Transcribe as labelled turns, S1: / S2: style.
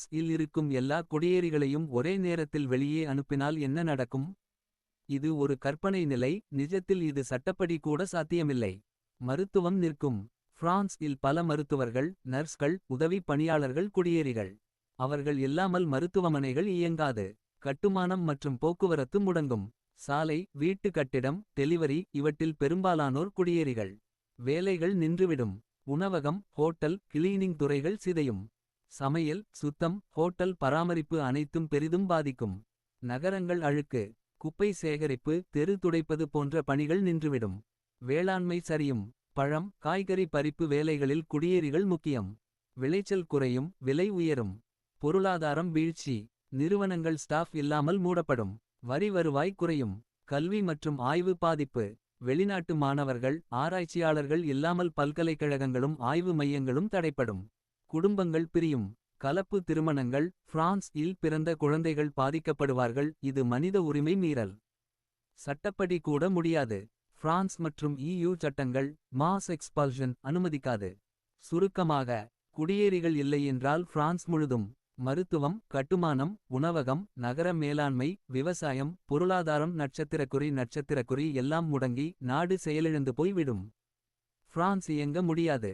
S1: France இல் இருக்கும் எல்லா குடியேறிகளையும் ஒரே நேரத்தில் வெளியே அனுப்பினால் என்ன நடக்கும்? இது ஒரு கற்பனை நிலை நிஜத்தில் இது சட்டப்படி கூட சாத்தியமில்லை. மருத்துவம் நிற்கும். பிரான்ஸ் இல் பல மருத்துவர்கள் நர்ஸ்கள் உதவி பணியாளர்கள் குடியேறிகள். அவர்கள் இல்லாமல் மருத்துவமனைகள் இயங்காது. கட்டுமானம் மற்றும் போக்குவரத்து முடங்கும். சாலை வீட்டு கட்டிடம் டெலிவரி இவற்றில் பெரும்பாலானோர் குடியேறிகள். வேலைகள் நின்றுவிடும். உணவகம் ஹோட்டல் கிளீனிங் துறைகள் சிதையும். சமையல் சுத்தம் ஹோட்டல் பராமரிப்பு அனைத்தும் பெரிதும் பாதிக்கும். நகரங்கள் அழுக்கு குப்பை சேகரிப்பு தெரு துடைப்பது போன்ற பணிகள் நின்றுவிடும். வேளாண்மை சரியும் பழம் காய்கறி பறிப்பு வேலைகளில் குடியேறிகள் முக்கியம். விளைச்சல் குறையும் விலை உயரும். பொருளாதாரம் வீழ்ச்சி நிறுவனங்கள் ஸ்டாஃப் இல்லாமல் மூடப்படும். வரி வருவாய் குறையும் கல்வி மற்றும் ஆய்வு பாதிப்பு. வெளிநாட்டு மாணவர்கள் ஆராய்ச்சியாளர்கள் இல்லாமல் பல்கலைக்கழகங்களும் ஆய்வு மையங்களும் தடைப்படும். குடும்பங்கள் பிரியும். கலப்பு திருமணங்கள் பிரான்ஸ் இல் பிறந்த குழந்தைகள் பாதிக்கப்படுவார்கள். இது மனித உரிமை மீறல். சட்டப்படி கூட முடியாது. பிரான்ஸ் மற்றும் இயூ சட்டங்கள் மாஸ் எக்ஸ்பல்ஷன் அனுமதிக்காது. சுருக்கமாக குடியேறிகள் இல்லை என்றால் பிரான்ஸ் முழுதும் மருத்துவம் கட்டுமானம் உணவகம் நகர மேலாண்மை விவசாயம் பொருளாதாரம் நட்சத்திரக்குறி நட்சத்திரக்குறி எல்லாம் முடங்கி நாடு செயலிழந்து போய்விடும். பிரான்ஸ் இயங்க முடியாது.